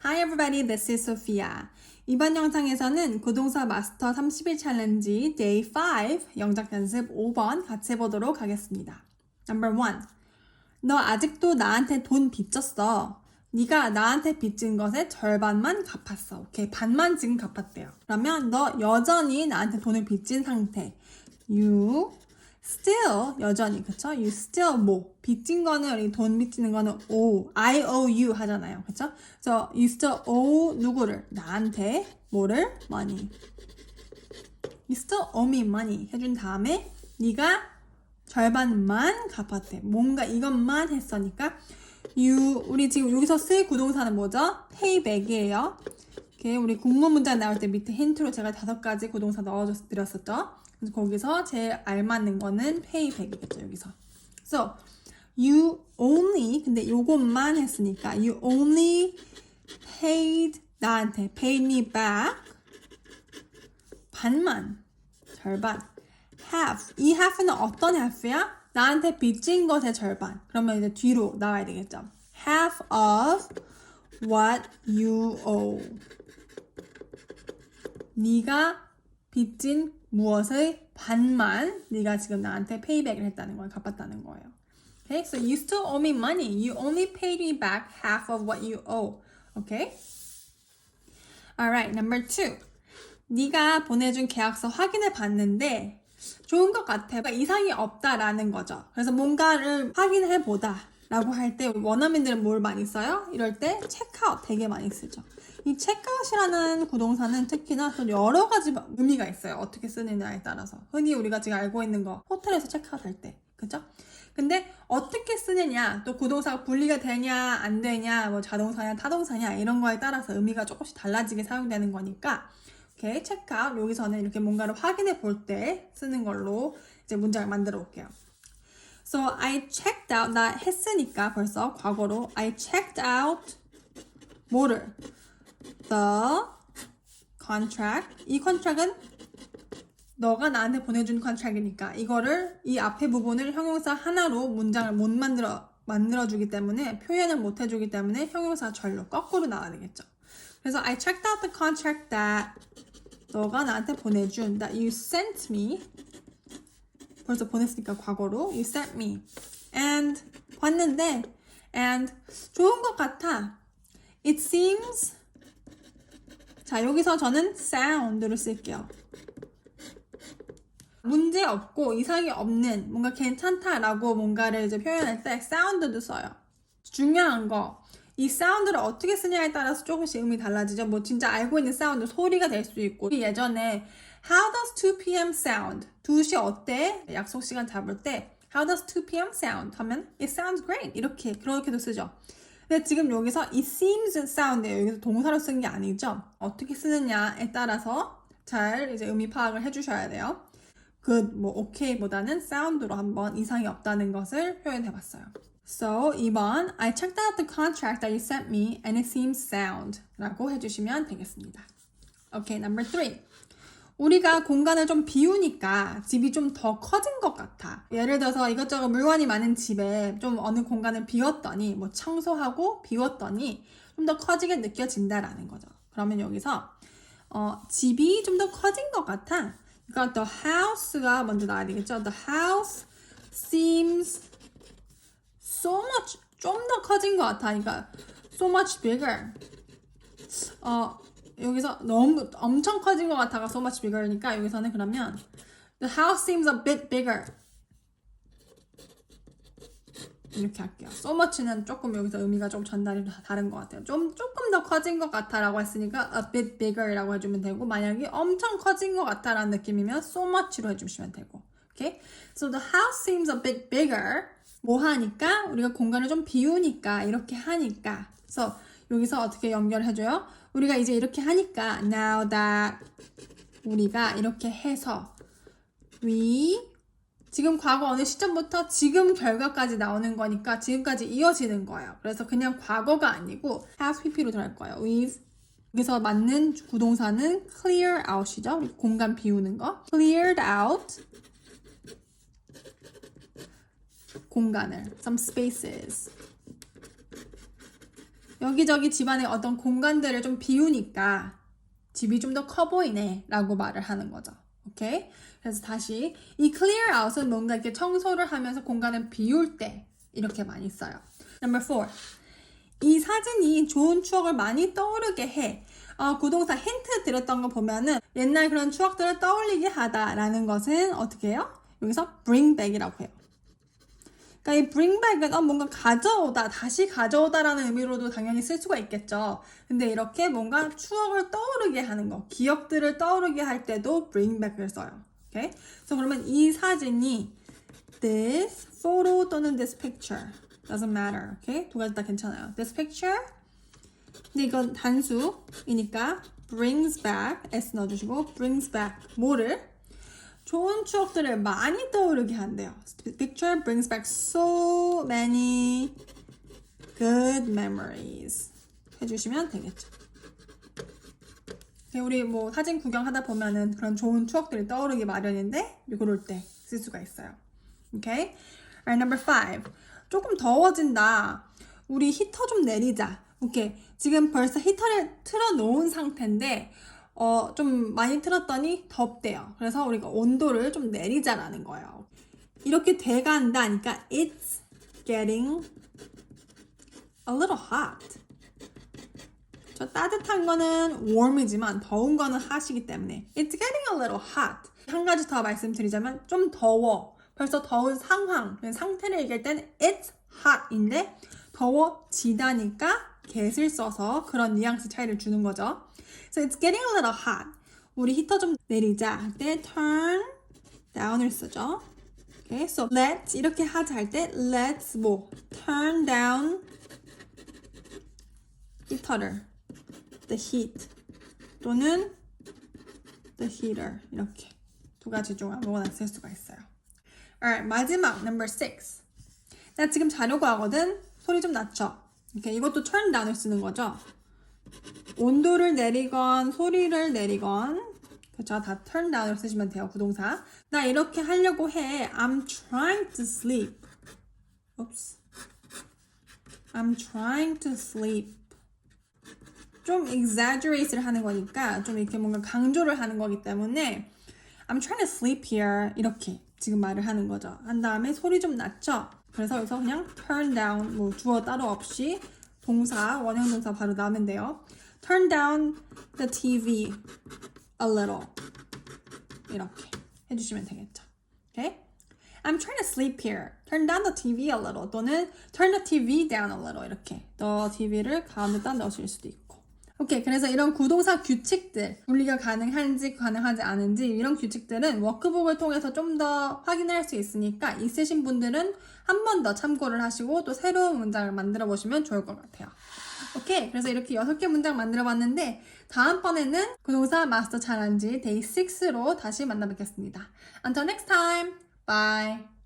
Hi everybody, this is Sophia. 이번 영상에서는 고동사 마스터 30일 챌린지 Day 5 영작 연습 5번 같이 해보도록 하겠습니다. Number 1. 너 아직도 나한테 돈 빚졌어. 네가 나한테 빚진 것의 절반만 갚았어. 오케이, 반만 지금 갚았대요. 그러면 너 여전히 나한테 돈을 빚진 상태. You still 여전히 그쵸? You still 뭐 빚진 거는 돈 빚지는 거는 owe, I owe you 하잖아요, 그쵸? 그래서 you still owe 누구를 나한테 뭐를 money. You still owe me money 해준 다음에 네가 절반만 갚았대. 뭔가 이것만 했으니까 you 우리 지금 여기서 쓸 구동사는 뭐죠? payback이에요. 오케이, 우리 공문 문장 나올 때 밑에 힌트로 제가 다섯 가지 구동사 넣어드렸었죠. 거기서 제일 알맞는 거는 payback이겠죠, 여기서. So, you only, 근데 요것만 했으니까, you only paid, 나한테, paid me back, 반만, 절반, half. 이 half는 어떤 half야? 나한테 빚진 것의 절반. 그러면 이제 뒤로 나와야 되겠죠. half of what you owe. 네가 빚진 무엇의 반만 네가 지금 나한테 페이백을 했다는 거예요. 갚았다는 거예요. Okay, so you still owe me money. You only paid me back half of what you owe. Okay? Alright, number two. 네가 보내준 계약서 확인해 봤는데 좋은 것 같아. 그러니까 이상이 없다라는 거죠. 그래서 뭔가를 확인해 보다. 라고 할 때 원어민들은 뭘 많이 써요? 이럴 때 체크아웃 되게 많이 쓰죠. 이 체크아웃이라는 구동사는 특히나 또 여러 가지 의미가 있어요. 어떻게 쓰느냐에 따라서. 흔히 우리가 지금 알고 있는 거 호텔에서 체크아웃 할 때. 그죠? 근데 어떻게 쓰느냐, 또 구동사가 분리가 되냐, 안 되냐, 뭐 자동사냐, 타동사냐 이런 거에 따라서 의미가 조금씩 달라지게 사용되는 거니까 오케이, 체크아웃 여기서는 이렇게 뭔가를 확인해 볼 때 쓰는 걸로 이제 문장을 만들어 볼게요. So I checked out 나 했으니까 벌써 과거로. I checked out 뭐를 the contract. 이 컨트랙은 너가 나한테 보내준 컨트랙이니까 이거를 이 앞에 부분을 형용사 하나로 문장을 못 만들어 만들어주기 때문에 표현을 못 해주기 때문에 형용사 절로 거꾸로 나와야 되겠죠. 그래서 I checked out the contract that 너가 나한테 보내준 that you sent me 벌써 보냈으니까 과거로. You sent me. And 봤는데 and 좋은 것 같아. It seems 자 여기서 저는 sound를 쓸게요. 문제 없고 이상이 없는 뭔가 괜찮다라고 뭔가를 이제 표현할 때 sound도 써요. 중요한 거 이 사운드를 어떻게 쓰냐에 따라서 조금씩 의미 달라지죠. 뭐 진짜 알고 있는 사운드 소리가 될 수 있고 예전에 How does 2 p.m. sound? 2시 어때? 약속 시간 잡을 때 How does 2 p.m. sound? 하면 It sounds great. 이렇게 그렇게도 쓰죠. 근데 지금 여기서 It seems sound예요. 여기서 동사로 쓴게 아니죠. 어떻게 쓰느냐에 따라서 잘 이제 의미 파악을 해주셔야 돼요. good, 뭐 okay보다는 sound로 한번 이상이 없다는 것을 표현해봤어요. So 2번 I checked out the contract that you sent me and it seems sound 라고 해주시면 되겠습니다. Okay, number 3. 우리가 공간을 좀 비우니까 집이 좀 더 커진 것 같아. 예를 들어서 이것저것 물건이 많은 집에 좀 어느 공간을 비웠더니 뭐 청소하고 비웠더니 좀 더 커지게 느껴진다라는 거죠. 그러면 여기서 어, 집이 좀 더 커진 것 같아. 그러니까 the house가 먼저 나와야 되겠죠. The house seems so much 좀 더 커진 것 같아. 그러니까 so much bigger. 어 여기서 너무 엄청 커진 것 같아가 so much bigger니까 여기서는 그러면 the house seems a bit bigger. 이렇게 할게요. so much는 조금 여기서 의미가 좀 전달이 다른 것 같아요. 좀 조금 더 커진 것 같아라고 했으니까 a bit bigger라고 해주면 되고 만약에 엄청 커진 것 같아라는 느낌이면 so much로 해주시면 되고. Okay? So the house seems a bit bigger. 뭐 하니까 우리가 공간을 좀 비우니까 이렇게 하니까. 그래서 여기서 어떻게 연결해줘요? 우리가 이제 이렇게 하니까 now that 우리가 이렇게 해서 we 지금 과거 어느 시점부터 지금 결과까지 나오는 거니까 지금까지 이어지는 거예요. 그래서 그냥 과거가 아니고 have pp로 들어갈 거예요. we've 여기서 맞는 구동사는 clear out이죠. 공간 비우는 거. cleared out 공간을 some spaces 여기저기 집안에 어떤 공간들을 좀 비우니까 집이 좀 더 커 보이네 라고 말을 하는 거죠. 오케이? 그래서 다시 이 clear out은 뭔가 이렇게 청소를 하면서 공간을 비울 때 이렇게 많이 써요. Number four. 이 사진이 좋은 추억을 많이 떠오르게 해. 어, 구동사 힌트 드렸던 거 보면은 옛날 그런 추억들을 떠올리게 하다라는 것은 어떻게 해요? 여기서 bring back이라고 해요. 그러니까 이 bring back은 어, 뭔가 가져오다, 다시 가져오다라는 의미로도 당연히 쓸 수가 있겠죠. 근데 이렇게 뭔가 추억을 떠오르게 하는 거, 기억들을 떠오르게 할 때도 bring back을 써요. 오케이? 그래서 그러면 이 사진이 this photo 또는 this picture doesn't matter. 오케이? 두 가지 다 괜찮아요. this picture 근데 이건 단수이니까 brings back s 넣어주시고 brings back 뭐를 좋은 추억들을 많이 떠오르게 한대요. Picture brings back so many good memories. 해주시면 되겠죠. 네, 우리 뭐 사진 구경하다 보면은 그런 좋은 추억들이 떠오르기 마련인데 그럴 때 쓸 수가 있어요. 오케이? Alright, number five. 조금 더워진다. 우리 히터 좀 내리자. 오케이. 지금 벌써 히터를 틀어놓은 상태인데 어, 좀 많이 틀었더니 덥대요. 그래서 우리가 온도를 좀 내리자라는 거예요. 이렇게 돼간다니까 it's getting a little hot. 저 따뜻한 거는 warm이지만 더운 거는 hot이기 때문에 it's getting a little hot. 한 가지 더 말씀드리자면 좀 더워. 벌써 더운 상황, 상태를 얘기할 때는 it's hot인데 더워지다니까 get을 써서 그런 뉘앙스 차이를 주는 거죠. So it's getting a little hot. 우리 히터 좀 내리자 할 때 turn down을 쓰죠. Okay, so let's 이렇게 하자 할 때 let's 뭐 turn down 히터를 the heat 또는 the heater 이렇게 두 가지 중 아무거나 쓸 수가 있어요. Alright, 마지막 number six. 나 지금 자려고 하거든. 소리 좀 낮춰. 이렇게 이것도 turn down을 쓰는 거죠. 온도를 내리건 소리를 내리건. 그쵸? 다 turn down을 쓰시면 돼요 부동사. 나 이렇게 하려고 해. I'm trying to sleep. Oops. I'm trying to sleep. 좀 exaggerate를 하는 거니까 좀 이렇게 뭔가 강조를 하는 거기 때문에 I'm trying to sleep here. 이렇게 지금 말을 하는 거죠. 한 다음에 소리 좀 낮춰 그래서 여기서 그냥 turn down 뭐 주어 따로 없이 동사 원형 동사 바로 돼요 turn down the TV a little 이렇게 해주시면 되겠죠. Okay? I'm trying to sleep here. Turn down the TV a little 또는 turn the TV down a little 이렇게 the TV를 가운데다 넣으실 수도 있고. 오케이, 그래서 이런 구동사 규칙들, 분리가 가능한지 가능하지 않은지 이런 규칙들은 워크북을 통해서 좀 더 확인할 수 있으니까 있으신 분들은 한 번 더 참고를 하시고 또 새로운 문장을 만들어 보시면 좋을 것 같아요. 오케이, 그래서 이렇게 여섯 개 문장 만들어 봤는데 다음번에는 구동사 마스터 잘한지 데이 6로 다시 만나 뵙겠습니다. Until next time, bye!